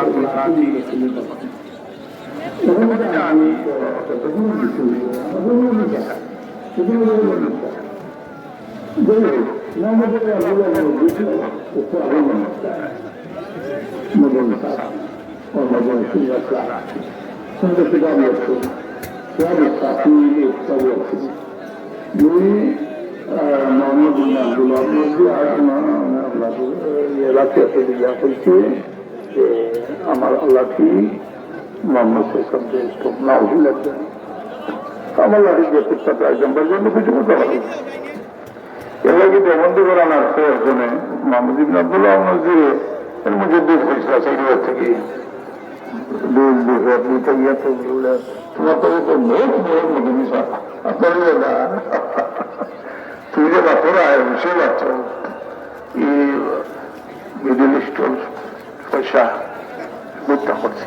tra contratti comunitari Muhammed bin Abdullah Mursi, Erdoğan, Erdoğan, Erdoğan, Erdoğan, Erdoğan, যে আমার আল্লাহ কি মোহাম্মদ যে খুব নাউজি লাগবে আমার লাগে যে পুস্তক একদম জন্য কিছু করতে পারি। এলাকি দেবন্দ করান আসছে একজনে, মোহাম্মদ ইবিন আব্দুল্লাহ নজিরে এর মধ্যে মিশা আপনার তুমি যে এই মিডিল ইস্টর পয়সা হত্যা করছে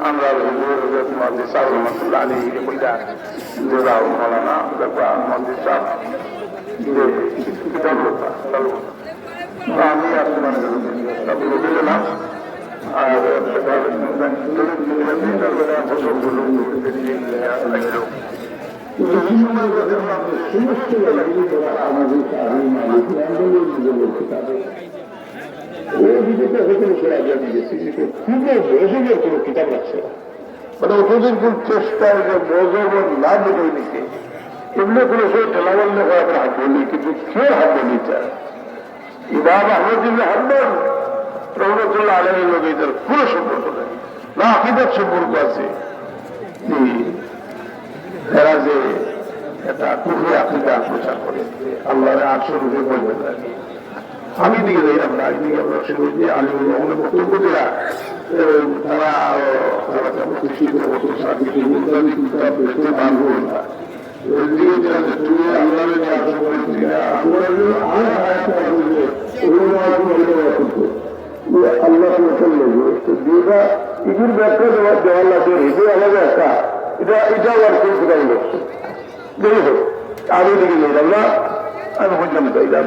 আমরা মন্দির সাহেব রহমতুল্লাহ আলী কইলা জোড়া মৌলানা ব্যাপার মন্দির সাহেব কিতাব আমি আসতে মানে বুঝে গেলাম আর সমস্ত আমাদের বিজেপি হয়তো সে আগে দিয়েছে খুব বয়সের কোনো কিতাব রাখছে না মানে কোন চেষ্টায় যে মজব না বেরো নিতে, এমনি করে সে টেলাবল লেখা আমরা হাত বলি কিন্তু কে হাত বলি চায় ইমাম আহমদ ইবনে হাম্বল রহমতুল্লাহ আলমের লোক এদের পুরো সম্পর্ক নেই না, আকিদার সম্পর্ক আছে। এরা যে এটা কুফে আকিদা প্রচার করে, আল্লাহরে আটশো রুপে বলবে লাগে আমি দিকে আমরা একদিকে আমরা শুরু যে আলী রহমানের বক্তব্য দেয়া। তারা তারা যেমন খুশি ইত্যাদি কিতাব দেখতে পারব না। যে তুমি আল্লাহরে যে আশা করেছি আল্লাহ লেগে তো বিয়েটা ইগুর ব্যাখ্যা দেওয়ার দেওয়ার লাগে হিসেবে আলাদা একটা, এটা আর কেউ কোথাও করছে যাই হোক আরও দিকে নিয়ে আমরা আমি হইলাম চাইলাম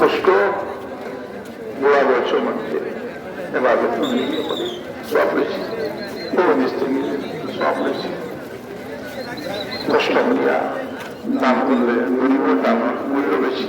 কষ্ট বুড়া বয়সের মধ্যে। এবার সব বেশি বড় মিস্ত্রি সব বেশি কষ্ট করিয়া দাম করলে গরিবের দাম মূল্য বেশি।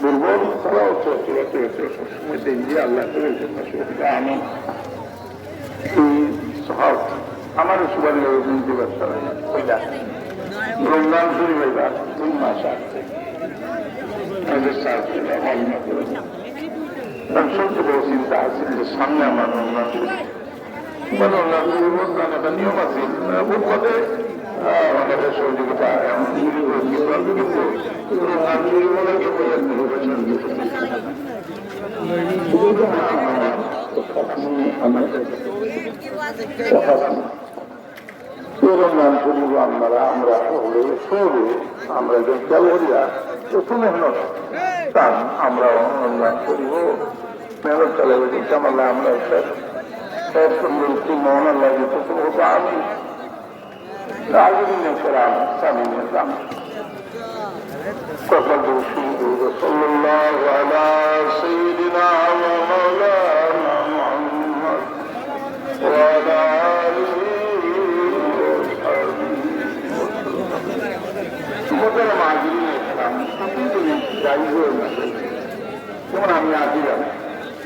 দুর্বল তারাও চলতে চলতে সবসময় দেখি আল্লাহ করে আমি। এই সব আমার সুবারি কিন্তু ব্যবসা ওইটা রমজান শুরু হইবা তিন মাস সামনে আমার রমজান নিয়ম আছে। হলে আমরা সকলে সবে আমরা যে করিয়া একটু তার আমরা অনুমান করিব মেহনত চালাবো আমরা আমরা সঙ্গে একটু মন আল্লাহ আমি রাজনীতি করাম স্বামী নিলাম وقد رسول صلى الله على سيدنا ومولانا محمد وعلى آله وصحبه وسلم معجلين الإسلام জায়গ যেমন আমি আসিলাম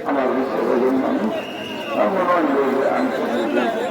আমার বিশ্বজন মানুষ আমার মনে হয়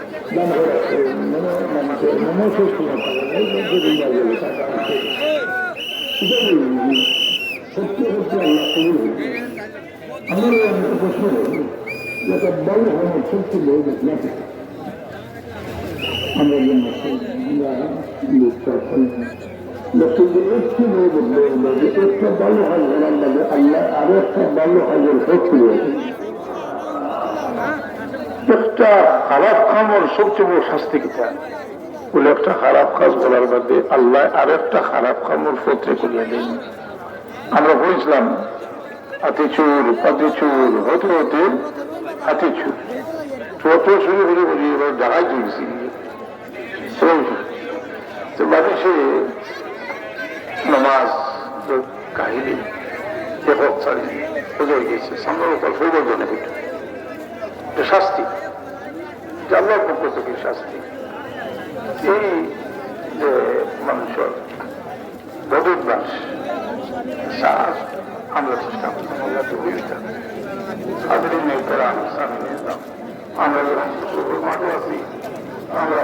যে আমি আমার একটা প্রশ্ন যেটা বড় হওয়ার সত্যি লোক নাকি আমরা জন্য আমরা লোকটা যে একটু আল্লাহ ভালো হাজার সত্যি রয়েছে একটা খারাপ কামর সবচেয়ে বড় শাস্তি কিতা বলে একটা খারাপ কাজ বলার বাদে আল্লাহ আর একটা খারাপ কামর পত্রে করিয়া দেন। আমরা বলেছিলাম হাতি চুর পাতি চুর হতে হতে হাতি চুর তত শুরু করে বলি, এবার ডাকাই চলছি তো মানুষে নমাজ, কাহিনী লেখক ছাড়ি, বোঝাই গেছে। সামনে সৌবর্জনে হইত এটা শাস্তি আল্লাহর পক্ষ থেকে শাস্তি। এই যে মানুষের বদভ্যাস শ্বাস আমরা চেষ্টা করতাম আল্লাহ তো বুঝতাম তাদের মেয়ে করা স্বামী নিতাম আমরা যখন শুক্র মাঠে আছি আমরা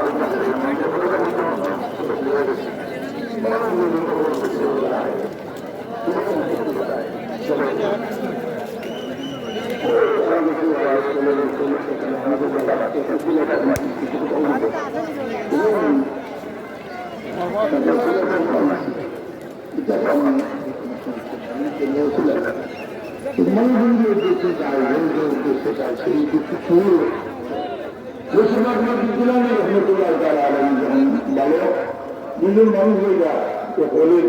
মানুষের উদ্দেশ্যে যায় বন্ধুর উদ্দেশ্যে যায় সেই কিছু শুরু মুসলমান দিলাম রহমতুল্লাহ তার আলম যখন দুজন মানুষ হলে বলে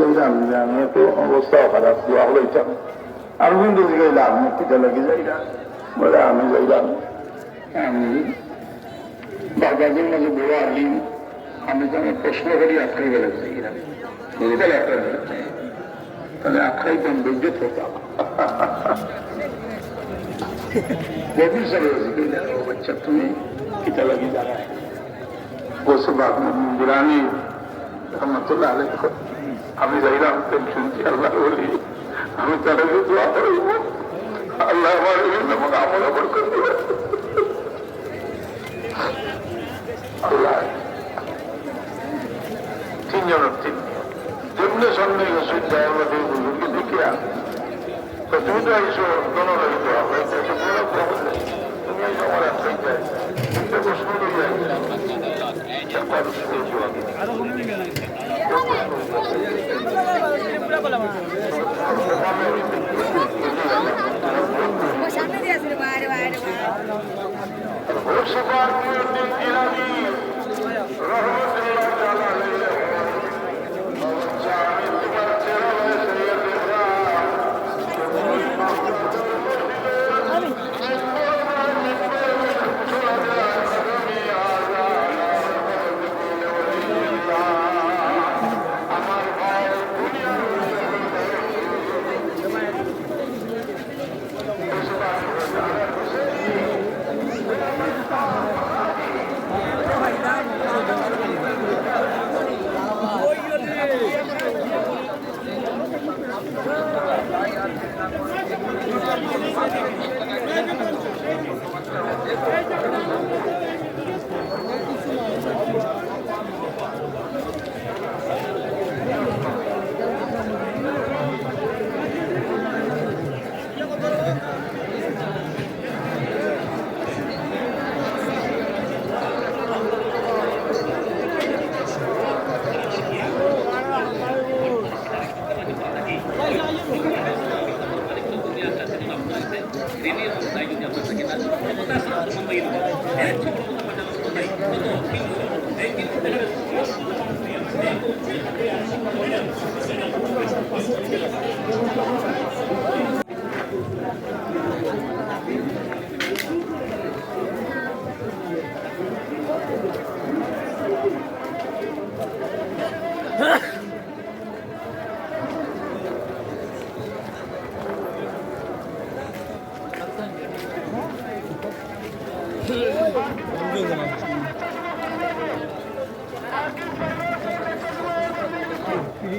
বললে আমি তো অবস্থাও খারাপ দোয়া হলাইতাম আর কিন্তু জিজ্ঞাসা আপনি কেটে লাগে যাইরা বলে, আমি যাইলাম। আমি বাগাজের মাঝে বড় আলিম আমি যেন প্রশ্ন করি আটকাই গেলে যাইরা বুঝতে একটা তাহলে আখ্যায়িতাম বিদ্যুৎ হতাম গভীর সবে বাচ্চা, তুমি কিতা লাগি দাঁড়ায় বসে বাপ বিরানি রহমতুল্লাহ আলাই আমি যাইলাম শুনছি আল্লাহ বলি। আমি তারা দোয়া করিব আল্লাহ আমার আমাকে আমল করতে আল্লাহ। তিনজনের তিন। যেমনি সামনে রসুল জাহাজ বুজুর্গ দেখিয়া তুমি তো আইসো দোনো লাগিত তুমি আমার চাই তিনটে প্রশ্ন Parti Until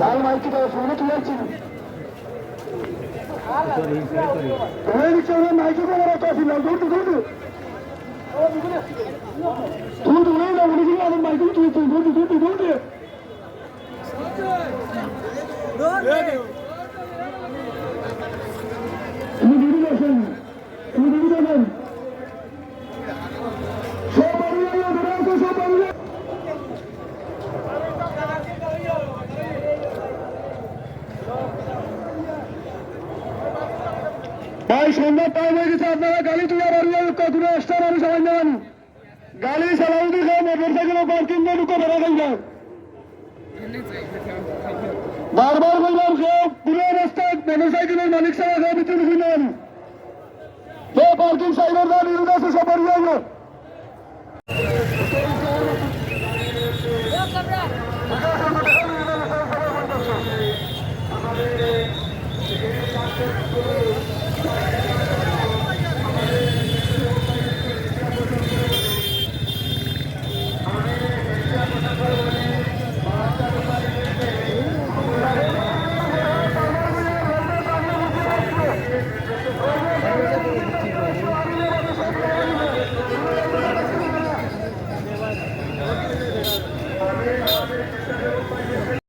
লাল মাইকি তো শুনে কি যাচ্ছি এই চলে মাইকি তো বড় লাল দৌড় দৌড় দৌড় গাড়ি চালাউদি খান মোটরসাইকেলের পার্কিং করে ঢুকে বেড়া খাইলাম বারবার বললাম, কেউ পুরো রাস্তায় মোটরসাইকেলের মালিক ছাড়া কেউ ভিতরে ঢুকি নেন কে পার্কিং সাইডের দান ইরুদ আছে সবার যাইব